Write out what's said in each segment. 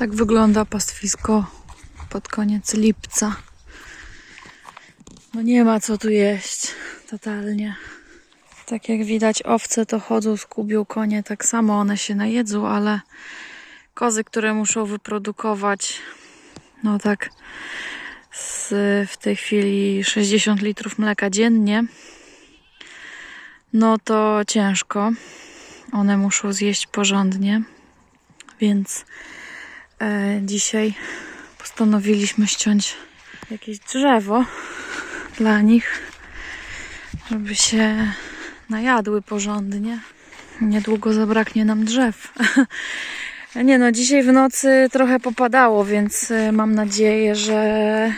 Tak wygląda pastwisko pod koniec lipca. No nie ma co tu jeść, totalnie. Tak jak widać, owce to chodzą, skubią konie, tak samo one się najedzą, ale kozy, które muszą wyprodukować, no tak, z, w tej chwili 60 litrów mleka dziennie, no to ciężko. One muszą zjeść porządnie, więc dzisiaj postanowiliśmy ściąć jakieś drzewo dla nich, żeby się najadły porządnie. Niedługo zabraknie nam drzew. Nie no, dzisiaj w nocy trochę popadało, więc y, mam nadzieję, że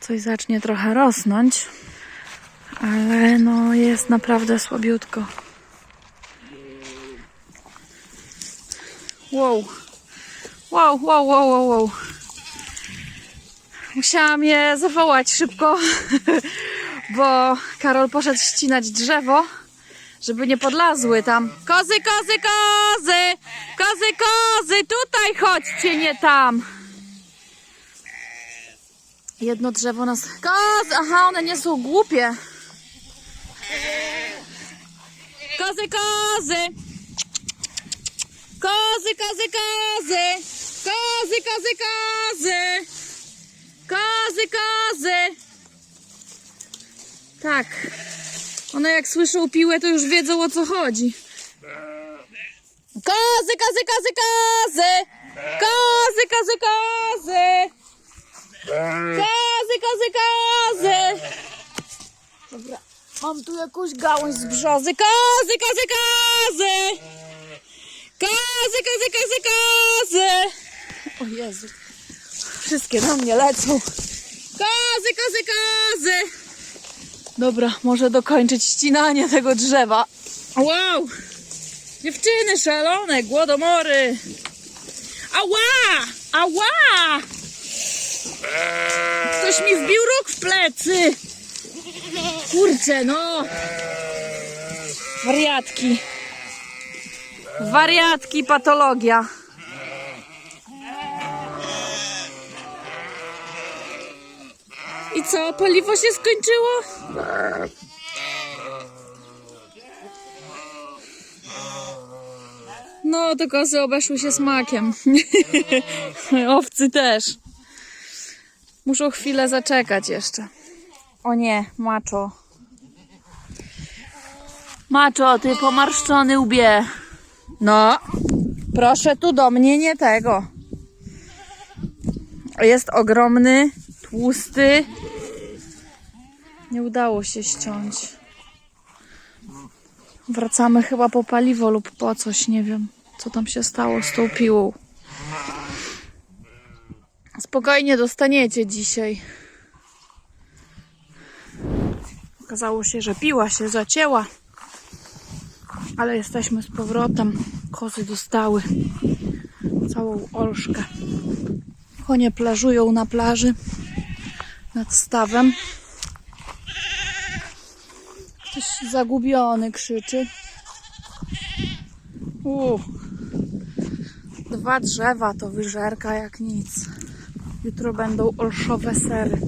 coś zacznie trochę rosnąć. Ale no, jest naprawdę słabiutko. Wow. Wow, wow, wow, wow, wow. Musiałam je zawołać szybko, bo Karol poszedł ścinać drzewo, żeby nie podlazły tam. Kozy, kozy, kozy! Kozy, kozy! Tutaj chodźcie, nie tam! Jedno drzewo nas... Kozy! Aha, one nie są głupie. Kozy, kozy! Kozy, kozy, kozy! Kozy, kozy, kozy! Kozy, kozy! Tak. One jak słyszą piłę, to już wiedzą o co chodzi. Kozy, kozy, kozy, kozy! Kozy, kozy, kozy! Kozy, kozy, kozy! Dobra, mam tu jakąś gałąź z brzozy. Kozy, kozy, kozy! Kozy, kozy, kozy, kozy! O Jezu. Wszystkie na mnie lecą. Kozy, kozy, kozy! Dobra, może dokończyć ścinanie tego drzewa. Wow! Dziewczyny szalone, głodomory! Ała! Ała! Ktoś mi wbił róg w plecy! Kurczę, no! Wariatki. Wariatki, patologia. Co, paliwo się skończyło? No, to kozy obeszły się smakiem. Owcy też. Muszą chwilę zaczekać jeszcze. O nie, maczo. Maczo, ty pomarszczony łbie. No, proszę tu do mnie, nie tego. Jest ogromny, tłusty. Nie udało się ściąć. Wracamy chyba po paliwo lub po coś, nie wiem, co tam się stało z tą piłą. Spokojnie dostaniecie dzisiaj. Okazało się, że piła się zacięła, ale jesteśmy z powrotem. Kozy dostały całą olszkę. Konie plażują na plaży nad stawem. Ktoś zagubiony krzyczy. Uuu. Dwa drzewa to wyżerka jak nic. Jutro będą olszowe sery.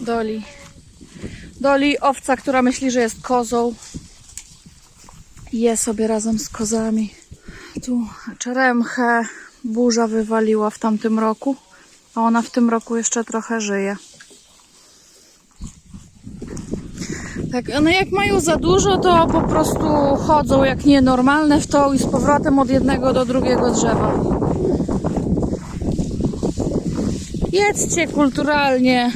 Doli. Doli, owca, która myśli, że jest kozą. Je sobie razem z kozami. Tu czeremchę burza wywaliła w tamtym roku, a ona w tym roku jeszcze trochę żyje. Tak, one jak mają za dużo, to po prostu chodzą jak nienormalne w to i z powrotem od jednego do drugiego drzewa. Jedzcie kulturalnie.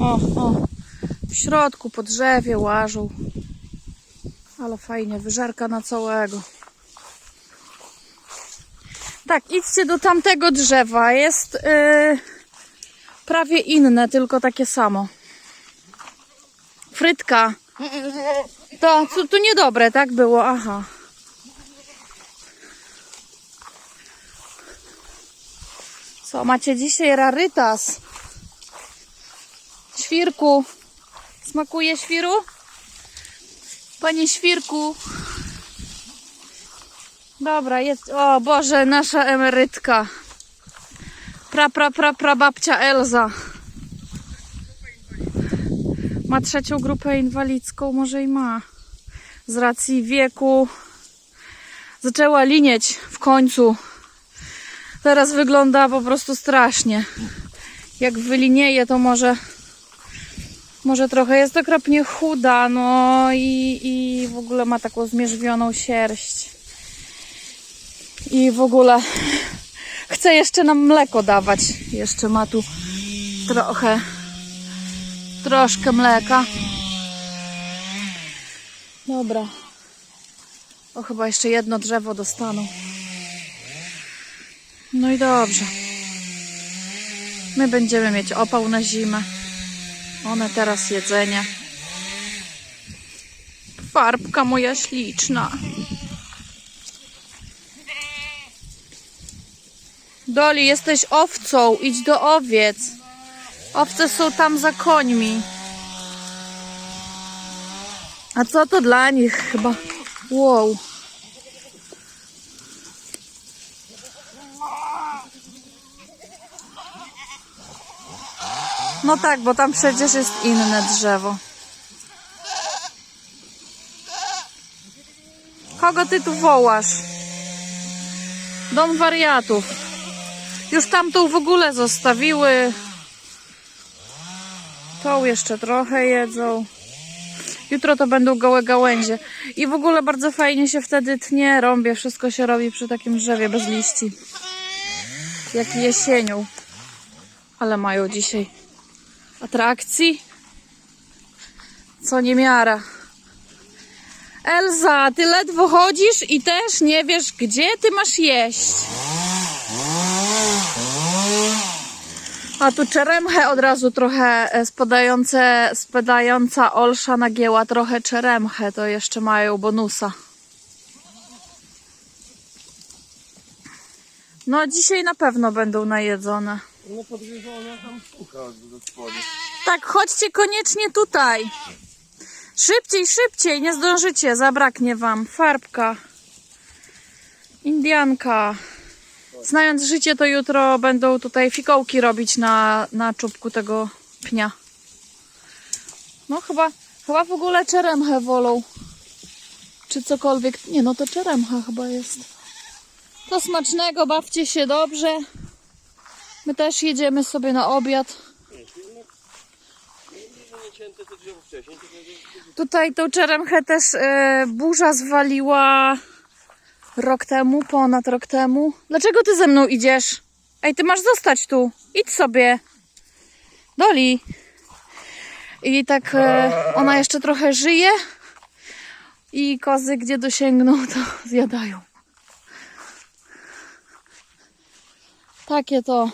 O, o, o. W środku po drzewie łażą. Ale fajnie, wyżarka na całego. Tak, idźcie do tamtego drzewa. Jest yy, prawie inne, tylko takie samo. Frytka. To, to, to niedobre, tak było? Aha. Co, macie dzisiaj rarytas? Świrku. Smakuje świru? Panie świrku. Dobra, jest. O Boże, nasza emerytka. Pra, pra, pra, pra babcia Elza. Ma trzecią grupę inwalidzką, może i ma. Z racji wieku zaczęła linieć w końcu. Teraz wygląda po prostu strasznie. Jak wylinieje, to może może trochę jest okropnie chuda, no i, i w ogóle ma taką zmierzwioną sierść. I w ogóle chce jeszcze nam mleko dawać. Jeszcze ma tu trochę, troszkę mleka. Dobra. O, chyba jeszcze jedno drzewo dostaną. No i dobrze. My będziemy mieć opał na zimę. One teraz jedzenie. Farbka moja śliczna. Doli, jesteś owcą. Idź do owiec. Owce są tam za końmi. A co to dla nich chyba? Wow. No tak, bo tam przecież jest inne drzewo. Kogo ty tu wołasz? Dom wariatów. Już tamtą w ogóle zostawiły. Tą jeszcze trochę jedzą. Jutro to będą gołe gałęzie. I w ogóle bardzo fajnie się wtedy tnie, rąbie. Wszystko się robi przy takim drzewie bez liści. Jak jesienią. Ale mają dzisiaj atrakcji. Co niemiara. Elza, ty ledwo chodzisz i też nie wiesz, gdzie ty masz jeść. A tu czeremchę od razu trochę e, spadające, spadająca olsza nagięła trochę czeremchę, to jeszcze mają bonusa. No dzisiaj na pewno będą najedzone. No podgryzona tam spodu. Tak, chodźcie koniecznie tutaj. Szybciej, szybciej, nie zdążycie, zabraknie wam. Farbka. Indianka. Znając życie, to jutro będą tutaj fikołki robić na, na czubku tego pnia. No chyba, chyba w ogóle czeremchę wolą. Czy cokolwiek. Nie, no to czeremcha chyba jest. To smacznego, bawcie się dobrze. My też jedziemy sobie na obiad. Tutaj tą czeremchę też e, burza zwaliła rok temu, ponad rok temu. Dlaczego ty ze mną idziesz? Ej, ty masz zostać tu. Idź sobie. Doli. I tak e, ona jeszcze trochę żyje. I kozy, gdzie dosięgną, to zjadają. Takie to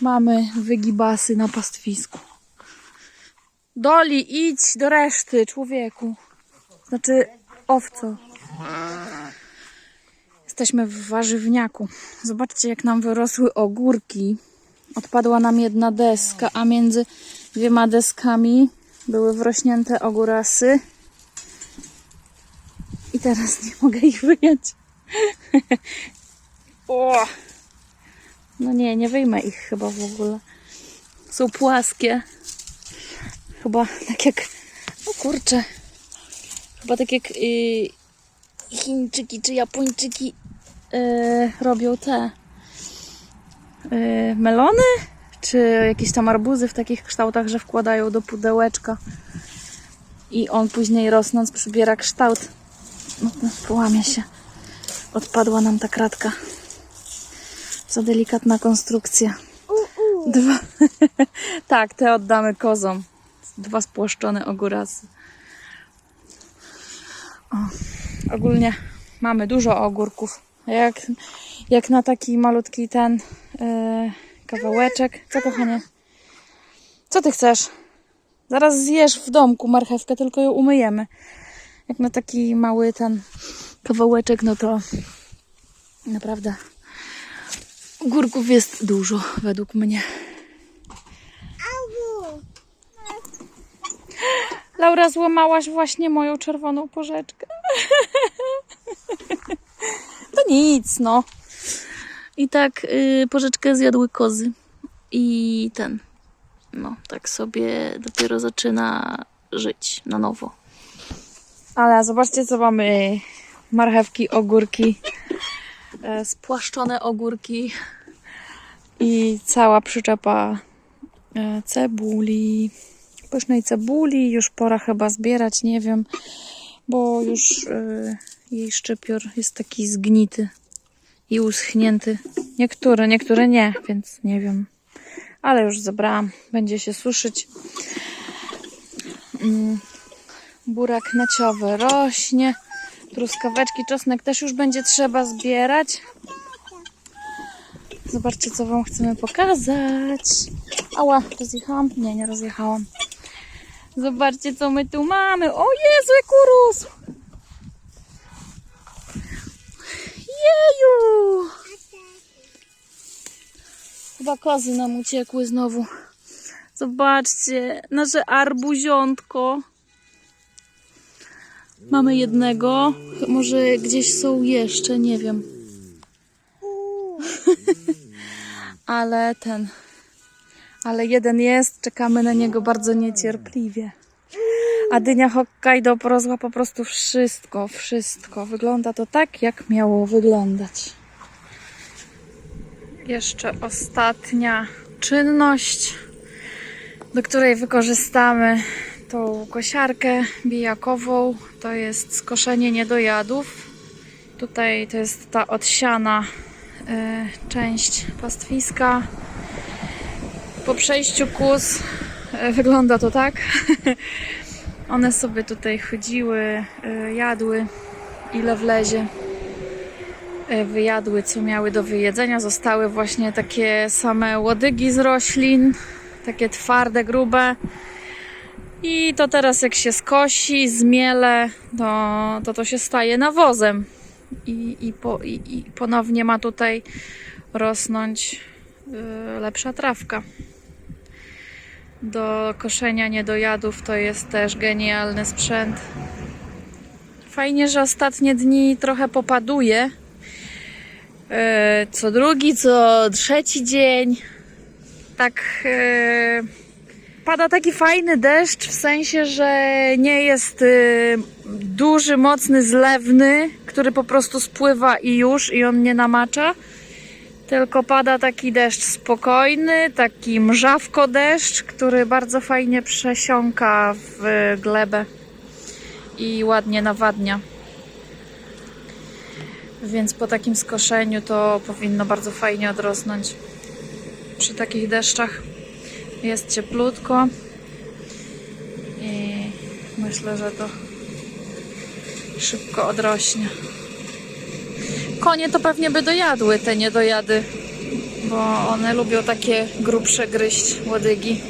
mamy wygibasy na pastwisku. Doli, idź do reszty, człowieku. Znaczy, owco. Jesteśmy w warzywniaku. Zobaczcie, jak nam wyrosły ogórki. Odpadła nam jedna deska, a między dwiema deskami były wrośnięte ogórasy. I teraz nie mogę ich wyjąć. o! No nie, nie wyjmę ich chyba w ogóle. Są płaskie. Chyba tak jak. O kurczę. Chyba tak jak y, Chińczyki czy Japończyki y, robią te y, melony, czy jakieś tam arbuzy w takich kształtach, że wkładają do pudełeczka i on później rosnąc przybiera kształt. No, to połamie się. Odpadła nam ta kratka. Za delikatna konstrukcja. Dwa. tak, te oddamy kozom. Dwa spłaszczone ogórasy. O, ogólnie mamy dużo ogórków. Jak, jak na taki malutki ten yy, kawałeczek. Co kochanie? Co ty chcesz? Zaraz zjesz w domku marchewkę, tylko ją umyjemy. Jak na taki mały ten kawałeczek, no to naprawdę ogórków jest dużo według mnie. Laura, złamałaś właśnie moją czerwoną porzeczkę. nic, no. I tak y, porzeczkę zjadły kozy. I ten, no, tak sobie dopiero zaczyna żyć na nowo. Ale zobaczcie, co mamy. Marchewki, ogórki, e, spłaszczone ogórki i cała przyczepa e, cebuli. Pysznej cebuli. Już pora chyba zbierać, nie wiem, bo już e, jej szczypior jest taki zgnity i uschnięty. Niektóre, niektóre nie, więc nie wiem. Ale już zebrałam. Będzie się suszyć. Mm, Burak naciowy rośnie. Truskaweczki, czosnek też już będzie trzeba zbierać. Zobaczcie, co Wam chcemy pokazać. Ała, rozjechałam? Nie, nie rozjechałam. Zobaczcie, co my tu mamy. O Jezu, jak urósł! Jeju! Chyba kozy nam uciekły znowu. Zobaczcie, nasze arbuziątko. Mamy jednego. Może gdzieś są jeszcze, nie wiem. Ale ten. Ale jeden jest, czekamy na niego bardzo niecierpliwie. A dynia Hokkaido porosła po prostu wszystko, wszystko. Wygląda to tak, jak miało wyglądać. Jeszcze ostatnia czynność, do której wykorzystamy tą kosiarkę bijakową. To jest skoszenie niedojadów. Tutaj to jest ta odsiana y, część pastwiska. Po przejściu kus y, wygląda to tak. One sobie tutaj chodziły, y, jadły ile wlezie. Y, Wyjadły co miały do wyjedzenia. Zostały właśnie takie same łodygi z roślin, takie twarde, grube. I to teraz jak się skosi, zmiele, to to, to się staje nawozem. I, i, po, i, I ponownie ma tutaj rosnąć y, lepsza trawka. Do koszenia niedojadów to jest też genialny sprzęt. Fajnie, że ostatnie dni trochę popaduje. Y, co drugi, co trzeci dzień. Tak. y, pada taki fajny deszcz, w sensie, że nie jest y, duży, mocny, zlewny, który po prostu spływa i już, i on nie namacza. Tylko pada taki deszcz spokojny, taki mrzawko deszcz, który bardzo fajnie przesiąka w glebę i ładnie nawadnia. Więc po takim skoszeniu to powinno bardzo fajnie odrosnąć przy takich deszczach. Jest cieplutko i myślę, że to szybko odrośnie. Konie to pewnie by dojadły te niedojady, bo one lubią takie grubsze gryźć łodygi.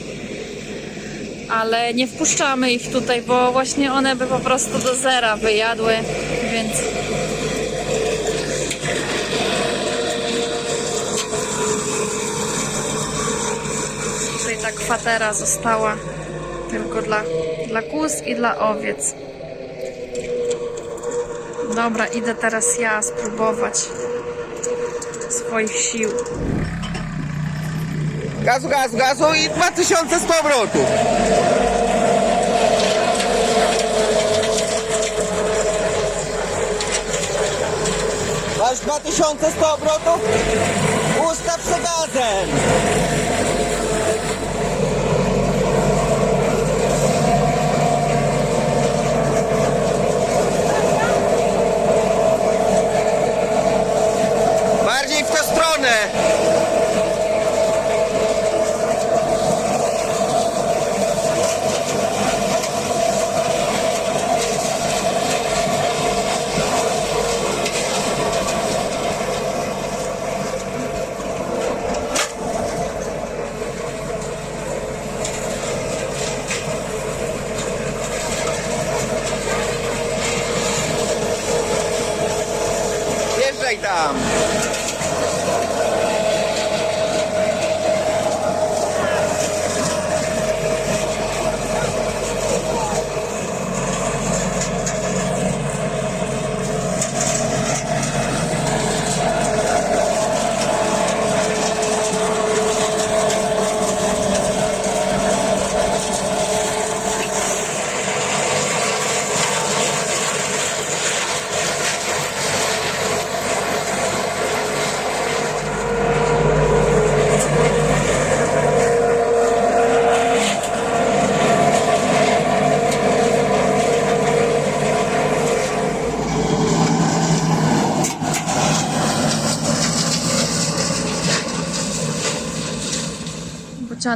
Ale nie wpuszczamy ich tutaj, bo właśnie one by po prostu do zera wyjadły, więc Tutaj ta kwatera została tylko dla, dla kóz i dla owiec. Dobra, idę teraz ja spróbować swoich sił. Gazu, gazu, gazu i 2100 obrotów. Masz 2100 obrotów? Ustaw se gazem. Bardziej w tę stronę. Wjeżdżaj tam.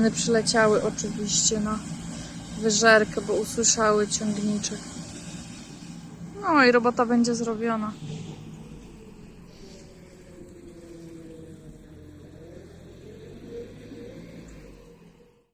Barany przyleciały oczywiście na wyżerkę, bo usłyszały ciągniczek. No i robota będzie zrobiona.